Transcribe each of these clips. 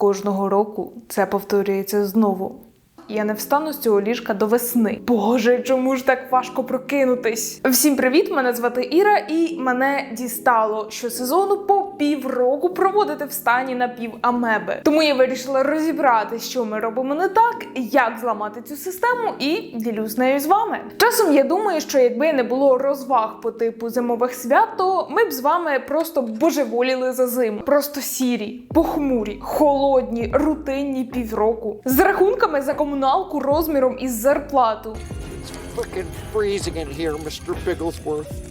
Кожного року це повторюється знову. Я не встану з цього ліжка до весни. Боже, чому ж так важко прокинутись? Всім привіт! Мене звати Іра, і мене дістало щосезону по півроку проводити в стані напівамеби. Тому я вирішила розібрати, що ми робимо не так, як зламати цю систему, і ділюсь нею з вами. Часом я думаю, що якби не було розваг по типу зимових свят, то ми б з вами просто божеволіли за зиму. Просто сірі, похмурі, холодні, рутинні півроку з рахунками за комуналку розміром із зарплату. Frickin' freezing in here, Mr. Bigglesworth.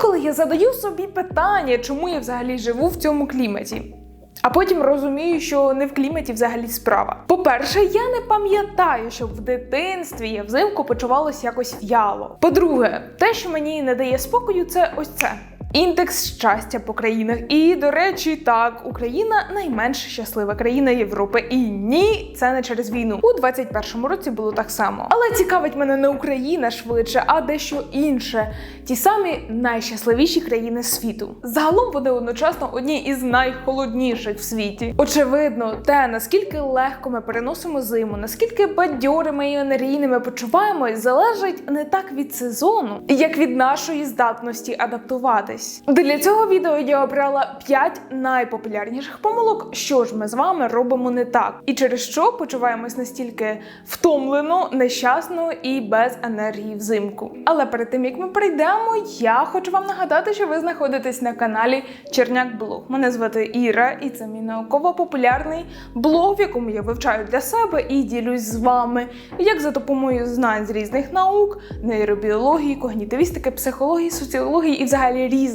Інколи я задаю собі питання, чому я взагалі живу в цьому кліматі. А потім розумію, що не в кліматі взагалі справа. По-перше, я не пам'ятаю, щоб в дитинстві я взимку почувалася якось в'яло. По-друге, те, що мені не дає спокою, це ось це. Індекс щастя по країнах. І, до речі, так, Україна найменш щаслива країна Європи. І ні, це не через війну. У 21-му році було так само. Але цікавить мене не Україна швидше, а дещо інше. Ті самі найщасливіші країни світу. Загалом вони одночасно одні із найхолодніших в світі. Очевидно, те наскільки легко ми переносимо зиму, наскільки бадьорими і енергійними почуваємось, залежить не так від сезону, як від нашої здатності адаптуватись. Для цього відео я обрала 5 найпопулярніших помилок, що ж ми з вами робимо не так, і через що почуваємось настільки втомлено, нещасно і без енергії взимку. Але перед тим як ми перейдемо, я хочу вам нагадати, що ви знаходитесь на каналі Черняк Блог. Мене звати Іра, і це мій науково-популярний блог, в якому я вивчаю для себе і ділюсь з вами, як за допомогою знань з різних наук, нейробіології, когнітивістики, психології, соціології і взагалі різних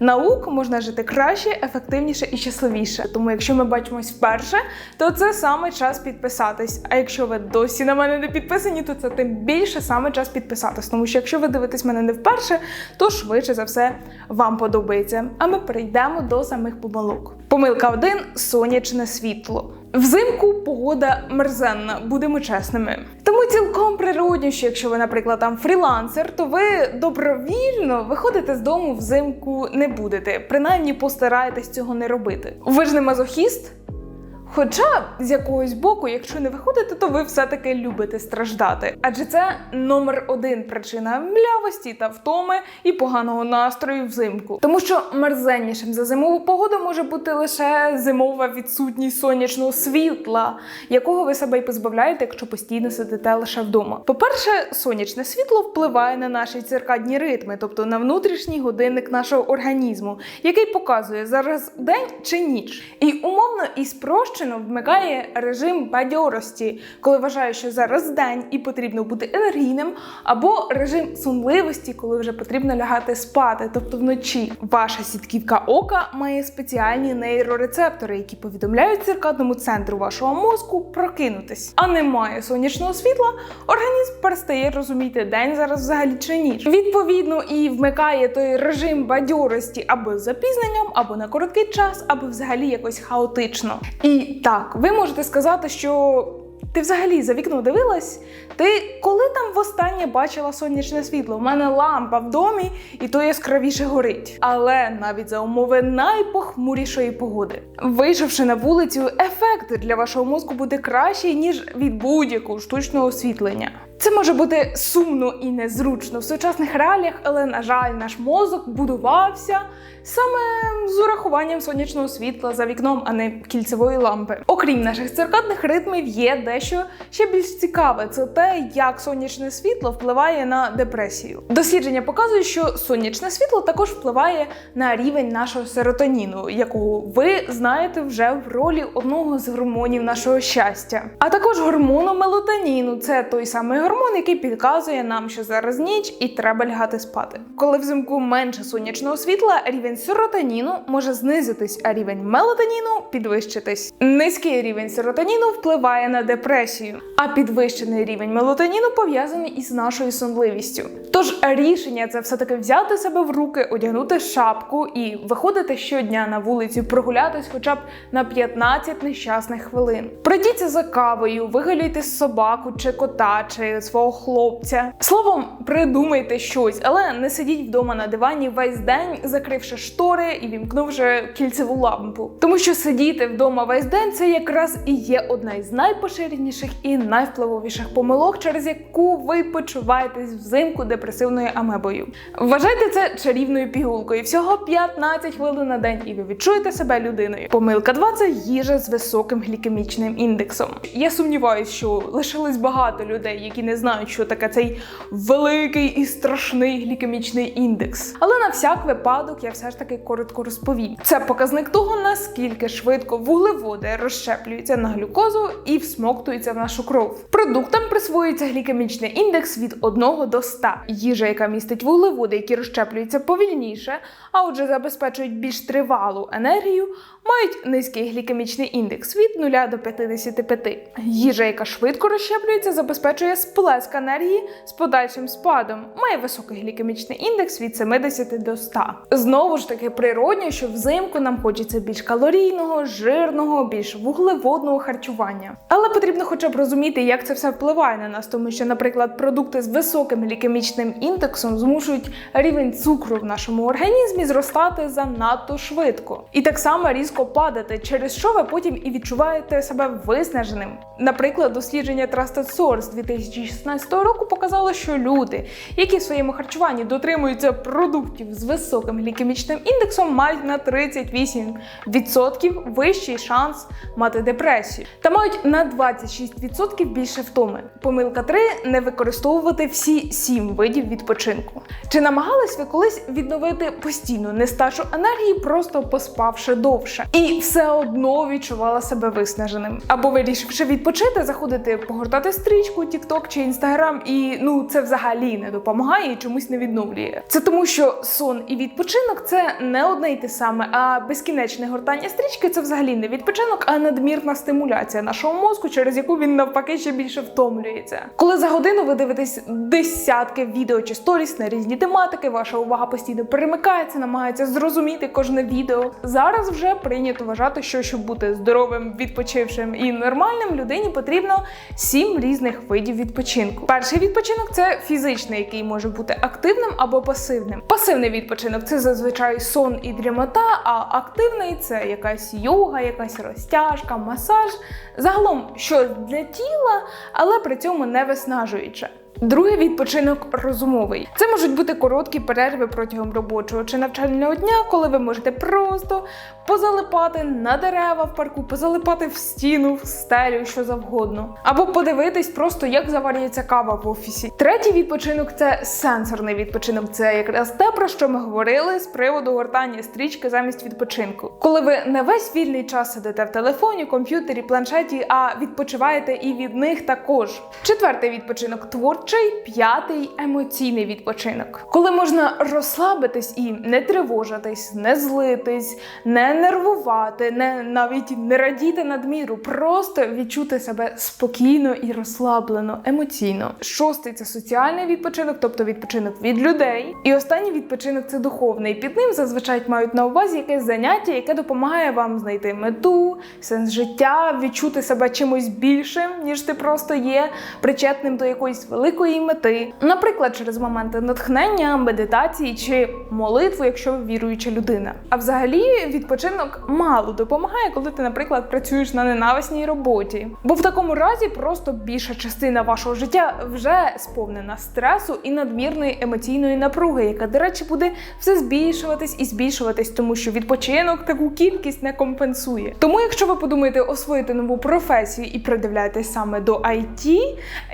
наук можна жити краще, ефективніше і щасливіше. Тому, якщо ми бачимось вперше, то це саме час підписатись. А якщо ви досі на мене не підписані, то це тим більше саме час підписатись. Тому що якщо ви дивитесь мене не вперше, то швидше за все вам подобається. А ми перейдемо до самих помилок. Помилка 1 – сонячне світло. Взимку погода мерзенна, будемо чесними. Тому цілком природньо, що якщо ви, наприклад, там фрілансер, то ви добровільно виходити з дому взимку не будете. Принаймні постарайтесь цього не робити. Ви ж не мазохіст? Хоча з якогось боку, якщо не виходите, то ви все-таки любите страждати. Адже це номер один причина млявості та втоми і поганого настрою взимку. Тому що мерзеннішим за зимову погоду може бути лише зимова відсутність сонячного світла, якого ви себе й позбавляєте, якщо постійно сидите лише вдома. По-перше, сонячне світло впливає на наші циркадні ритми, тобто на внутрішній годинник нашого організму, який показує зараз день чи ніч. І умовно і спрощено вмикає режим бадьорості, коли вважає, що зараз день і потрібно бути енергійним, або режим сонливості, коли вже потрібно лягати спати, тобто вночі. Ваша сітківка ока має спеціальні нейрорецептори, які повідомляють циркадному центру вашого мозку прокинутись. А немає сонячного світла, організм перестає розуміти день зараз взагалі чи ніч. Відповідно, і вмикає той режим бадьорості або з запізненням, або на короткий час, або взагалі якось хаотично. І так, ви можете сказати, що. Ти взагалі за вікно дивилась? Ти коли там востаннє бачила сонячне світло? У мене лампа в домі, і то яскравіше горить. Але навіть за умови найпохмурішої погоди, вийшовши на вулицю, ефект для вашого мозку буде кращий ніж від будь-якого штучного освітлення. Це може бути сумно і незручно в сучасних реаліях, але на жаль, наш мозок будувався саме з урахуванням сонячного світла за вікном, а не кільцевої лампи. Окрім наших циркадних ритмів, є дещо ще більш цікаве. Це те, як сонячне світло впливає на депресію. Дослідження показують, що сонячне світло також впливає на рівень нашого серотоніну, якого ви знаєте вже в ролі одного з гормонів нашого щастя. А також гормону мелатоніну. Це той самий гормон, який підказує нам, що зараз ніч і треба лягати спати. Коли взимку менше сонячного світла, рівень серотоніну може знизитись, а рівень мелатоніну підвищитись. Низький рівень серотоніну впливає на депресію, а підвищений рівень мелатоніну пов'язаний із нашою сонливістю. Тож рішення це все-таки взяти себе в руки, одягнути шапку і виходити щодня на вулицю, прогулятись хоча б на 15 нещасних хвилин. Пройдіться за кавою, вигалюйте собаку чи кота, чи свого хлопця. Словом, придумайте щось, але не сидіть вдома на дивані весь день, закривши штори і вімкнувши кільцеву лампу. Тому що сидіти вдома весь день це якраз і є одна із найпоширеніших і найвпливовіших помилок, через яку ви почуваєтесь взимку депресивною амебою. Вважайте це чарівною пігулкою. Всього 15 хвилин на день, і ви відчуєте себе людиною. Помилка 2 – це їжа з високим глікемічним індексом. Я сумніваюся, що лишилось багато людей, які не знають, що таке цей великий і страшний глікемічний індекс. Але на всяк випадок я все ж таки коротко розповім. Це показник того, наскільки швидко вуглеводи розщеплюються на глюкозу і всмоктуються в нашу кров. Продуктам присвоюється глікемічний індекс від 1 до 100. Їжа, яка містить вуглеводи, які розщеплюються повільніше, а отже забезпечують більш тривалу енергію, мають низький глікемічний індекс від 0 до 55. Їжа, яка швидко розщеплюється, забезпечує сплеск енергії з подальшим спадом, має високий глікемічний індекс від 70 до 100. Знову ж таки, природньо, що взимку нам хочеться більш калорійного, жирного, більш вуглеводного харчування. Але потрібно хоча б розуміти, як це все впливає на нас, тому що, наприклад, продукти з високим глікемічним індексом змушують рівень цукру в нашому організмі зростати занадто швидко. І так само різко падати, через що ви потім і відчуваєте себе виснаженим. Наприклад, дослідження Trusted Source 2016 року показало, що люди, які в своєму харчуванні дотримуються продуктів з високим глікемічним індексом, мають на 38% вищий шанс мати депресію та мають на 26% більше втоми. Помилка 3 – не використовувати всі 7 видів відпочинку. Чи намагались ви колись відновити постійну нестачу енергії, просто поспавши довше, і все одно відчувала себе виснаженим? Або вирішивши відпочити, заходити погортати стрічку, TikTok чи Instagram, і ну це взагалі не допомагає і чомусь не відновлює. Це тому, що сон і відпочинок це не одне й те саме, а безкінечне гортання стрічки це взагалі не відпочинок, а надмірна стимуляція нашого мозку, через яку він навпаки ще більше втомлюється. Коли за годину ви дивитесь десятки відео чи сторіс на різні тематики, ваша увага постійно перемикається, намагається зрозуміти кожне відео. Зараз вже прийнято вважати, що щоб бути здоровим, відпочившим і нормальним, людині потрібно сім різних видів відпочинку. Перший відпочинок це фізичний, який може бути активним або пасивним. Пасивний відпочинок це зазвичай сон і дрімота, а активний це якась йога, якась розтяжка, масаж. Загалом щось для тіла, але при цьому не виснажуюче. Другий відпочинок розумовий. Це можуть бути короткі перерви протягом робочого чи навчального дня, коли ви можете просто позалипати на дерева в парку, позалипати в стіну, в стелю, що завгодно, або подивитись просто, як заварюється кава в офісі. Третій відпочинок це сенсорний відпочинок. Це якраз те, про що ми говорили з приводу гортання стрічки замість відпочинку. Коли ви не весь вільний час сидите в телефоні, комп'ютері, планшеті, а відпочиваєте і від них також. Четвертий відпочинок творчий, п'ятий емоційний відпочинок. Коли можна розслабитись і не тривожитись, не злитись, не нервувати, не навіть не радіти надміру, просто відчути себе спокійно і розслаблено, емоційно. Шостий це соціальний відпочинок, тобто відпочинок від людей. І останній відпочинок це духовний. Під ним зазвичай мають на увазі якесь заняття, яке допомагає вам знайти мету, сенс життя, відчути себе чимось більшим, ніж ти просто є, причетним до якоїсь великої мети. Наприклад, через моменти натхнення, медитації чи молитву, якщо віруюча людина. А взагалі відпочинок мало допомагає, коли ти, наприклад, працюєш на ненависній роботі. Бо в такому разі просто більша частина вашого життя вже сповнена стресу і надмірної емоційної напруги, яка, до речі, буде все збільшуватись і збільшуватись, тому що відпочинок таку кількість не компенсує. Тому, якщо ви подумаєте освоїти нову професію і придивляєтесь саме до IT,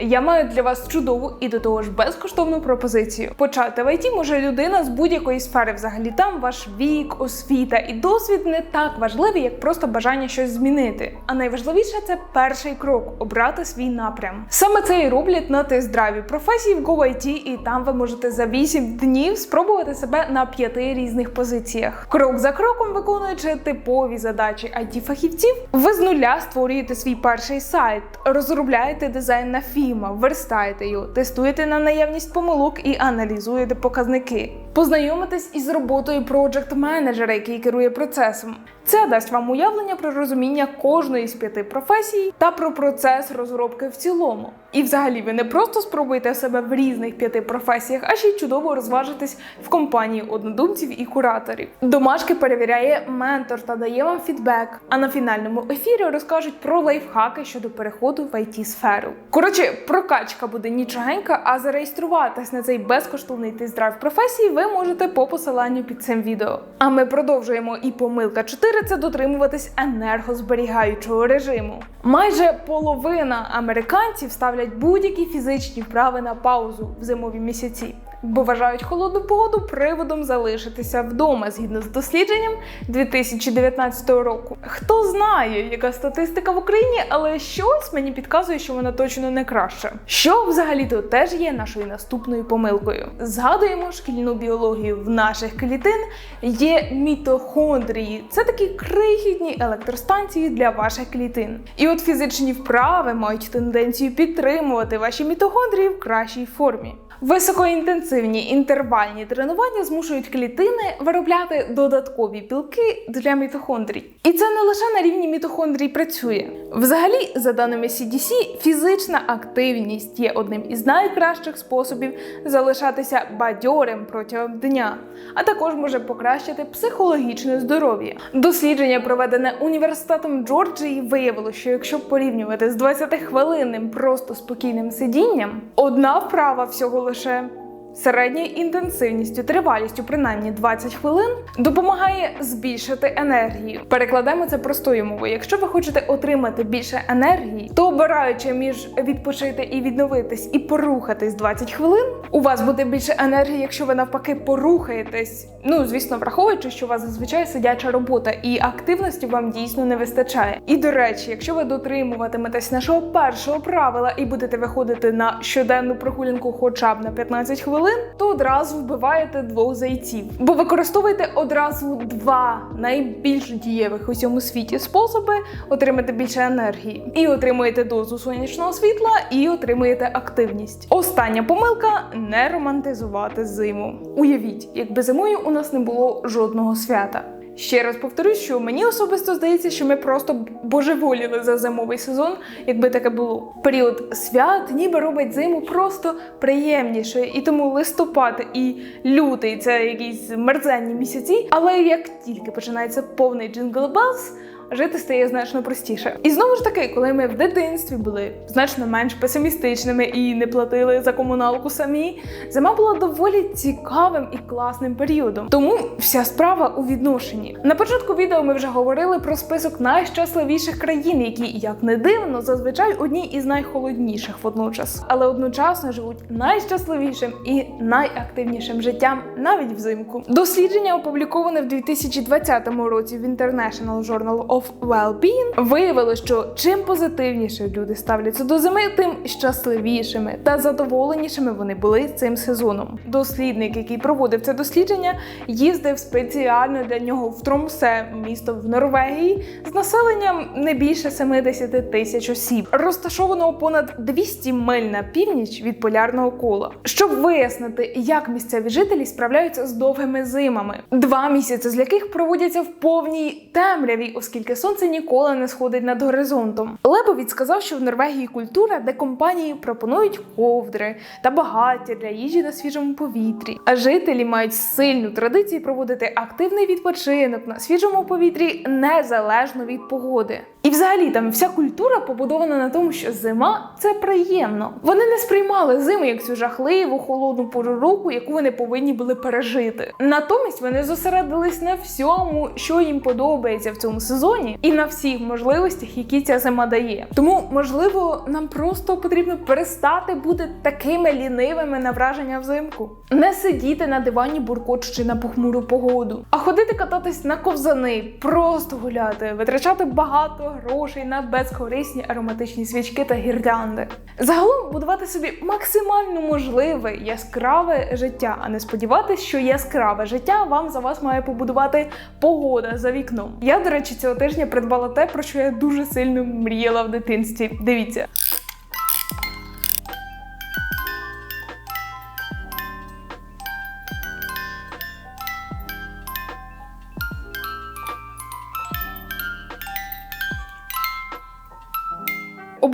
я маю для вас чудову і до того ж безкоштовну пропозицію. Почати в IT може людина з будь-якої сфери. Взагалі там ваш вік, освіта і досвід не так важливі, як просто бажання щось змінити. А найважливіше це перший крок обрати свій напрям. Саме це і роблять на тест-драйві професії в GoIT, і там ви можете за 8 днів спробувати себе на п'яти різних позиціях. Крок за кроком виконуючи типові задачі it фахівців ви з нуля створюєте свій перший сайт, розробляєте дизайн на фіма, верстаєте його, тестуєте на наявність помилок і аналізуєте показники. Познайомитись із роботою проджект менеджера, який керує процесом. Це дасть вам уявлення про розуміння кожної з п'яти професій та про процес розробки в цілому. І взагалі ви не просто спробуєте себе в різних п'яти професіях, а ще й чудово розважитись в компанії однодумців і кураторів. Домашки перевіряє ментор та дає вам фідбек. А на фінальному ефірі розкажуть про лайфхаки щодо переходу в it сферу. Коротше, прокачка буде нічогенька, а зареєструватись на цей безкоштовний тест-драйв професії ви можете по посиланню під цим відео. А ми продовжуємо і помилка 4 це дотримуватись енергозберігаючого режиму. Майже половина американців ставлять будь-які фізичні вправи на паузу в зимові місяці. Бо вважають холодну погоду приводом залишитися вдома згідно з дослідженням 2019 року. Хто знає, яка статистика в Україні, але щось мені підказує, що вона точно не краща. Що взагалі-то теж є нашою наступною помилкою. Згадуємо шкільну біологію в наших клітин є мітохондрії. Це такі крихітні електростанції для ваших клітин. І от фізичні вправи мають тенденцію підтримувати ваші мітохондрії в кращій формі. Високоінтенсивні інтервальні тренування змушують клітини виробляти додаткові білки для мітохондрій. І це не лише на рівні мітохондрій працює. Взагалі, за даними CDC, фізична активність є одним із найкращих способів залишатися бадьорим протягом дня, а також може покращити психологічне здоров'я. Дослідження, проведене університетом Джорджії, виявило, що якщо порівнювати з 20-хвилинним просто спокійним сидінням, одна вправа всього лише słyszy. Середньою інтенсивністю, тривалістю принаймні 20 хвилин, допомагає збільшити енергію. Перекладемо це простою мовою. Якщо ви хочете отримати більше енергії, то обираючи між відпочити і відновитись і порухатись 20 хвилин, у вас буде більше енергії, якщо ви навпаки порухаєтесь. Ну звісно, враховуючи, що у вас зазвичай сидяча робота і активності вам дійсно не вистачає. І до речі, якщо ви дотримуватиметесь нашого першого правила і будете виходити на щоденну прогулянку хоча б на 15 хвилин, то одразу вбиваєте двох зайців, бо використовуєте одразу два найбільш дієвих у цьому світі способи отримати більше енергії. І отримуєте дозу сонячного світла, і отримуєте активність. Остання помилка не романтизувати зиму. Уявіть, якби зимою у нас не було жодного свята. Ще раз повторюсь, що мені особисто здається, що ми просто божеволіли за зимовий сезон, якби таке було. Період свят ніби робить зиму просто приємнішою, і тому листопад і лютий це якісь мерзенні місяці. Але як тільки починається повний джингл белс, жити стає значно простіше. І знову ж таки, коли ми в дитинстві були значно менш песимістичними і не платили за комуналку самі, зима була доволі цікавим і класним періодом. Тому вся справа у відношенні. На початку відео ми вже говорили про список найщасливіших країн, які, як не дивно, зазвичай одні із найхолодніших водночас, але одночасно живуть найщасливішим і найактивнішим життям навіть взимку. Дослідження, опубліковане в 2020 році в International Journal of Wellbeing, виявило, що чим позитивніше люди ставляться до зими, тим щасливішими та задоволенішими вони були цим сезоном. Дослідник, який проводив це дослідження, їздив спеціально для нього в Тромсе, місто в Норвегії, з населенням не більше 70 тисяч осіб, розташованого понад 200 миль на північ від полярного кола, щоб вияснити, як місцеві жителі справляються з довгими зимами, два місяці з яких проводяться в повній темряві, оскільки сонце ніколи не сходить над горизонтом. Лебовіт сказав, що в Норвегії культура, де компанії пропонують ковдри та багаття для їжі на свіжому повітрі. А жителі мають сильну традицію проводити активний відпочинок на свіжому повітрі незалежно від погоди. І взагалі там вся культура побудована на тому, що зима це приємно. Вони не сприймали зиму як цю жахливу холодну пору року, яку вони повинні були пережити. Натомість вони зосередились на всьому, що їм подобається в цьому сезоні, і на всіх можливостях, які ця зима дає. Тому, можливо, нам просто потрібно перестати бути такими лінивими на враження взимку, не сидіти на дивані, буркочучи на похмуру погоду, а ходити кататись на ковзани, просто гуляти, витрачати багато грошей на безкорисні ароматичні свічки та гірлянди. Загалом будувати собі максимально можливе яскраве життя, а не сподіватися, що яскраве життя вам за вас має побудувати погода за вікном. Я, до речі, цього тижня придбала те, про що я дуже сильно мріяла в дитинстві. Дивіться.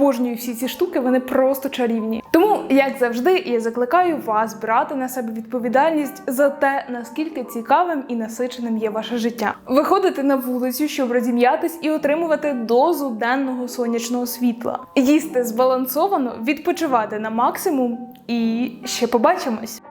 Обожнюю всі ці штуки, вони просто чарівні. Тому, як завжди, я закликаю вас брати на себе відповідальність за те, наскільки цікавим і насиченим є ваше життя. Виходити на вулицю, щоб розім'ятись і отримувати дозу денного сонячного світла, їсти збалансовано, відпочивати на максимум і ще побачимось.